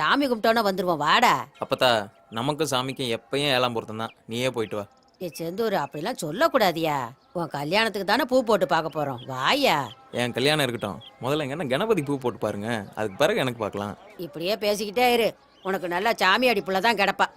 சாமி கும்பிட்டோன்னா வந்துருவோம் வாடா. அப்பத்தா நமக்கும் சாமிக்கும் எப்பயும் ஏழாம் பொருத்தம் தான் நீயே போயிட்டு வா. ஏ செந்தூர் அப்படிலாம் சொல்லக்கூடாதியா? உன் கல்யாணத்துக்கு தானே பூ போட்டு பார்க்க போறோம். வாயா. என் கல்யாணம் இருக்கட்டும். முதல்ல என்ன கணபதி பூ போட்டு பாருங்க. அதுக்கு பிறகு எனக்கு பார்க்கலாம். இப்படியே பேசிக்கிட்டே இரு. உனக்கு நல்லா சாமி அடிப்புல தான் கிடப்பா.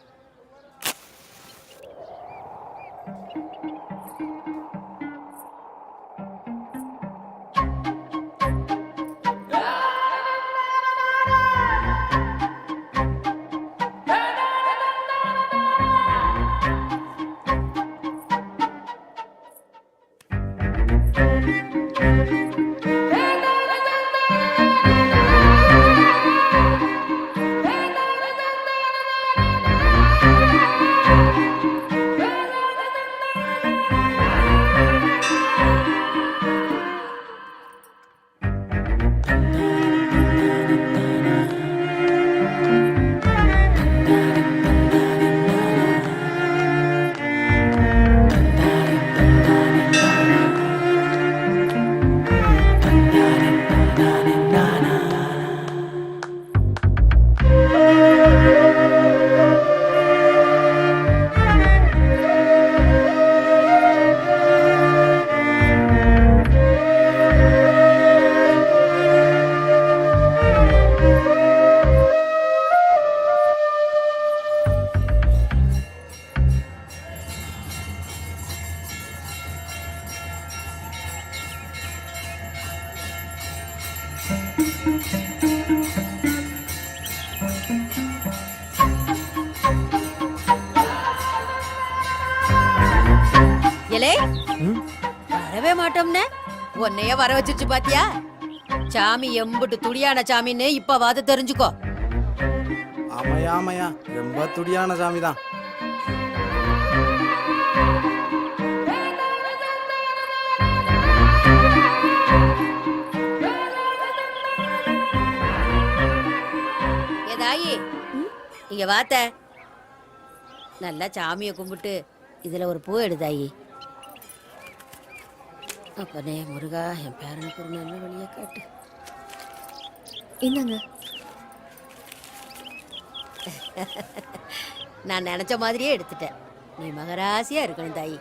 எலே? வரவே மாட்டோம்னே. உன்னைய வர வச்சிருச்சு பாத்தியா? சாமி எம்புட்டு துடியான சாமின்னு இப்பவாது தெரிஞ்சுக்கோ. ஆமாயா ஆமாயா ரொம்ப துடியான சாமி தான் இங்க வாத்த நல்லா சாமியை கும்பிட்டு இதுல ஒரு பூ எடுதாயி அப்பனே முருகா என் பேரனுக்கு ஒரு நல்ல வழியை காட்டு. என்னங்க? நான் நினைச்ச மாதிரியே எடுத்துட்டேன். நீ மகராசியா இருக்கணும் தாயி.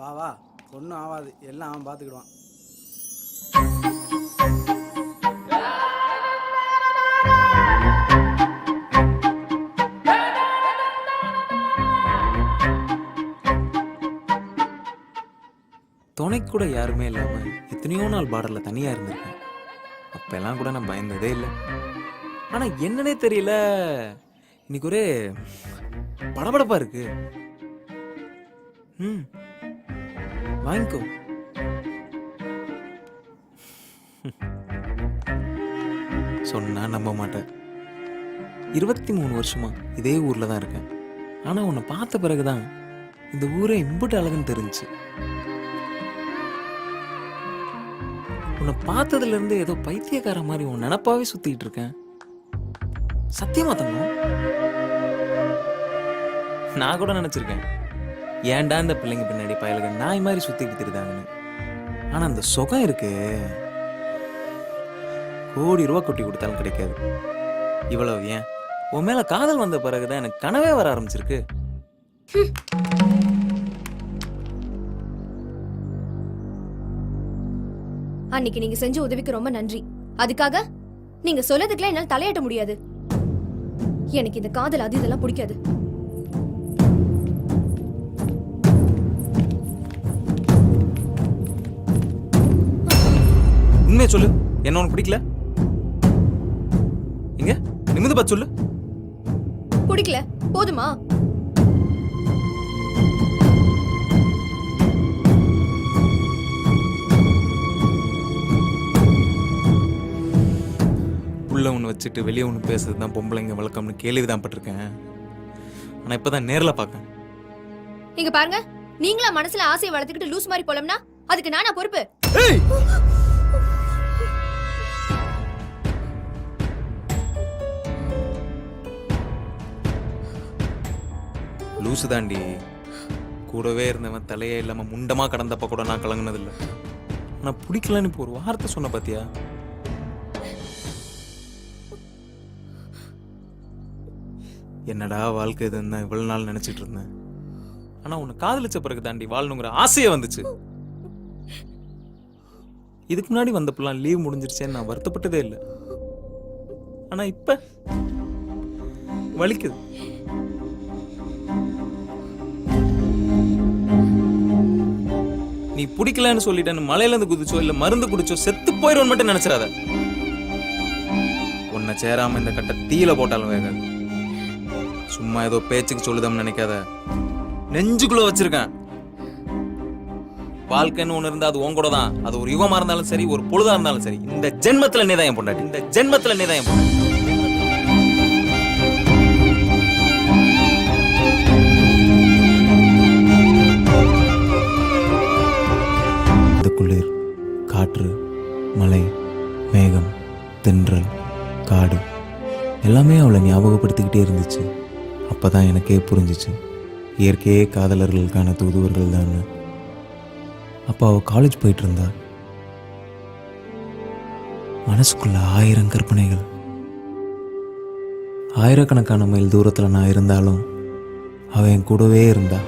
வா வா. ஒன்றும் ஆகாது எல்லாம் அவன் பார்த்துக்கிடுவான் துணைக்கு கூட யாருமே இல்லாமல் எத்தனையோ நாள் பார்டரில் தனியாக இருந்திருக்கேன். அப்போல்லாம் கூட நான் பயந்ததே இல்லை. ஆனால் என்னன்னே தெரியல. இன்னைக்கு ஒரே படபடப்பாக இருக்குது ம். வாங்கிக்கோ. சொன்னா நம்ப மாட்டேன். இருபத்தி மூணு வருஷமா இதே ஊர்ல தான் இருக்கேன். ஆனா உன்னை பார்த்த பிறகுதான் இந்த ஊரே இம்புட்டு அழகுன்னு தெரிஞ்சுச்சு. உன்னை பார்த்ததுல இருந்து ஏதோ பைத்தியக்கார மாதிரி உன் நினப்பாவே சுத்திட்டு இருக்கேன். சத்தியமா தங்கம்? நான் கூட நினைச்சிருக்கேன். ஏன்டா இந்த பிள்ளைங்க பின்னாடி பயலுங்க நாய் மாதிரி சுத்திட்டு தெரியுதாங்கன்னு ஆனா அந்த சுகம் இருக்கு. கோடி ரூபா கொட்டி கொடுத்தாலும் கிடைக்காது. இவ்வளவு ஏன்? உன் மேல காதல் வந்த பிறகுதான் எனக்கு கனவே வர ஆரம்பிச்சிருக்கு. அன்னைக்கு நீங்க செஞ்ச உதவிக்கு ரொம்ப நன்றி. அதுக்காக நீங்க சொல்லதுக்குலாம் என்னால தலையாட்ட முடியாது. எனக்கு இந்த காதல் அது இதெல்லாம் பிடிக்காது. உண்மையை சொல்லு. என்ன உனக்கு பிடிக்கல? எங்க? நிமிந்து பார்த்து சொல்லு. பிடிக்கல. போதுமா? ஒன்று வச்சுட்டு வெளியே ஒன்று பேசுறது தான் பொம்பளைங்க வழக்கம்னு கேள்வி தான் பட்டிருக்கேன். ஆனால் இப்போ தான் நேரில் பார்க்கேன் இங்க பாருங்க. நீங்களா மனசுல ஆசையை வளர்த்துக்கிட்டு லூஸ் மாதிரி போலம்னா அதுக்கு நானா பொறுப்பு. லூசு தாண்டி. கூடவே இருந்தவன் தலையே இல்லாமல் முண்டமாக கடந்தப்ப கூட நான் கலங்கினதில்லை. ஆனால் பிடிக்கலன்னு இப்போ ஒரு வார்த்தை சொன்ன பார்த்தியா என்னடா வாழ்க்கை இதுன்னு தான் இவ்வளோ நாள் நினச்சிட்டு இருந்தேன். ஆனா உன்னை காதலிச்ச பிறகு தாண்டி வாழணுங்கிற ஆசையே வந்துச்சு. இதுக்கு முன்னாடி வந்தப்பெல்லாம் லீவ் முடிஞ்சிருச்சேன்னு நான் வருத்தப்பட்டதே இல்லை. ஆனா இப்ப வலிக்குது. நீ பிடிக்கலன்னு சொல்லிட்டேன்னு மலையில இருந்து குதிச்சோ இல்லை மருந்து குடிச்சோ செத்து போயிடும்னு மட்டும் நினைச்சிடாத. உன்னை சேராம இந்த கட்டை தீயில போட்டாலும் வேகாது. சும்மா ஏதோ பேச்சுக்கு சொல்லுதம்னு நினைக்காத. நெஞ்சுக்குள்ள வச்சிருக்கேன். வாழ்க்கைன்னு ஒன்று இருந்தா அது உன் கூட தான். அது ஒரு யுகமா இருந்தாலும் சரி ஒரு பொழுதா இருந்தாலும் சரி. இந்த ஜென்மத்துல நீ தான் என் பொண்டாட்டி. இந்த ஜென்மத்துல நீ தான் என் பொண்டாட்டி. ஞாபகப்படுத்திக்கிட்டே இருந்துச்சு. அப்போ தான் எனக்கே புரிஞ்சிச்சு. இயற்கையே காதலர்களுக்கான தூதுவர்கள் தான் அப்போ அவள் காலேஜ் போயிட்டு இருந்தா மனசுக்குள்ள ஆயிரம் கற்பனைகள். ஆயிரக்கணக்கான மைல் தூரத்தில் நான் இருந்தாலும் அவள் என் கூடவே இருந்தா.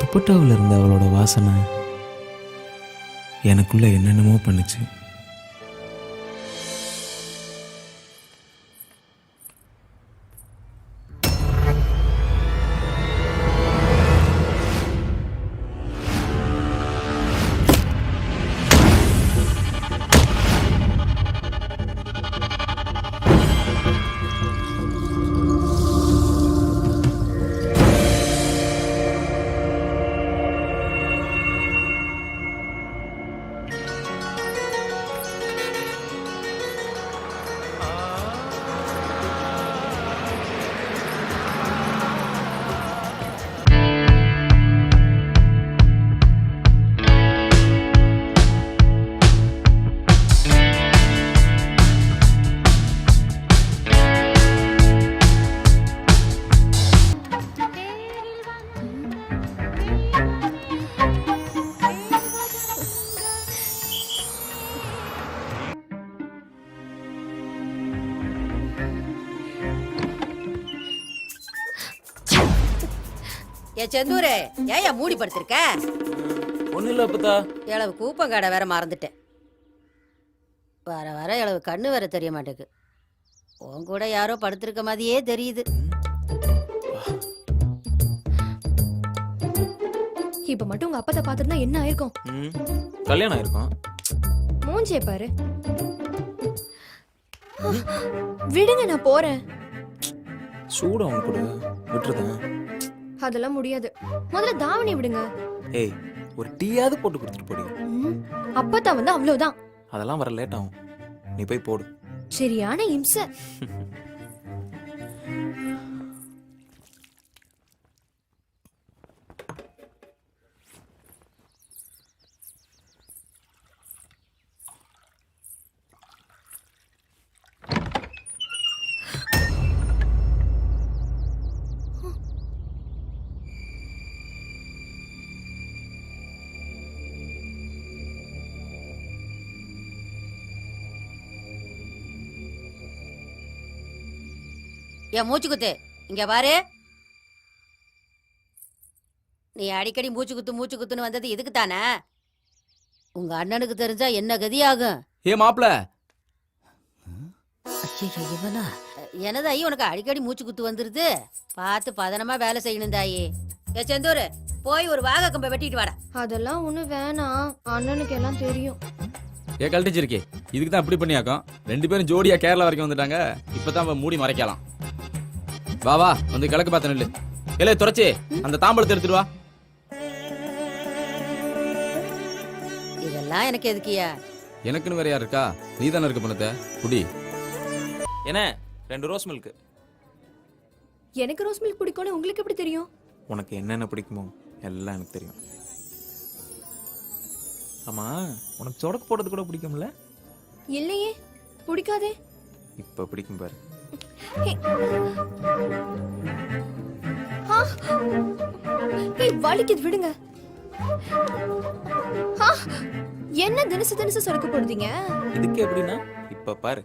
துப்பட்டாவில் இருந்த அவளோட வாசனை எனக்குள்ள என்னென்னமோ பண்ணுச்சு. ஏ செந்தூரு ஏயா மூடி படுத்திருக்க? ஒன்றும் இல்லை அப்பதா இளவு கூப்பங்காடை வேற மறந்துட்டேன். வர வர இளவு கண்ணு வேற தெரிய மாட்டேங்குது. உன் கூட யாரோ படுத்திருக்க மாதிரியே தெரியுது. இப்ப மட்டும் உங்க அப்பத்தை பாத்துருந்தா என்ன ஆயிருக்கும்? ம் கல்யாணம் ஆயிருக்கும். மூஞ்சிய பாரு. விடுங்க நான் போறேன். சூடம் அவன் கொடு விட்டுருதான். அதெல்லாம் முடியாது. முதல்ல தாவணி விடுங்க. ஏய் ஒரு டீயாவது போட்டு கொடுத்துட்டு போடி. ம், அப்பத்தா வந்து அவ்வளவுதான். அதெல்லாம் வர லேட் ஆகும். நீ போய் போடு. சரியான இம்சை. என் மூச்சு குத்து. இங்க பாரு. நீ அடிக்கடி மூச்சு குத்து மூச்சு குத்துன்னு வந்தது இதுக்கு தானே? உங்க அண்ணனுக்கு தெரிஞ்சா என்ன கதியாகும்? ஏ மாப்ள ஐயோ இவனா? எனதாயி உனக்கு அடிக்கடி மூச்சு குத்து வந்துருது? பார்த்து பதனமா வேலை செய்யணும் தாயி. ஏ செந்தூர் போய் ஒரு வாகை கம்பை வெட்டிட்டு வாடா. அதெல்லாம் ஒண்ணு வேணாம். அண்ணனுக்கு எல்லாம் தெரியும். ஏ கழட்டிச்சிருக்கே. இதுக்கு தான் இப்படி பண்ணியாக்கும். ரெண்டு பேரும் ஜோடியா கேரளா வரைக்கும் வந்துட்டாங்க. இப்பதான் அவன் மூடி மறைக்கலாம். வா வா வந்து கிழக்கு பார்த்த நெல்லு. இல்ல துறைச்சி அந்த தாம்பழத்தை எடுத்துட்டு வா. இதெல்லாம் எனக்கு எதுக்கியா? எனக்குன்னு வேற யார் இருக்கா நீ தானே இருக்க பண்ணத குடி. என்ன ரெண்டு ரோஸ் மில்க் எனக்கு ரோஸ் மில்க் பிடிக்கும்னு உங்களுக்கு எப்படி தெரியும்? உனக்கு என்னென்ன பிடிக்குமோ எல்லாம் எனக்கு தெரியும். ஆமா உனக்கு சொடக்கு போடுறது கூட பிடிக்கும்ல? இல்லையே பிடிக்காதே. இப்ப பிடிக்கும் பாரு! ஏய் வலிக்குது விடுங்க! என்ன தினசு தினசு சொடக்கு போடுதீங்க? இதுக்கு எப்படின்னா இப்ப பாரு.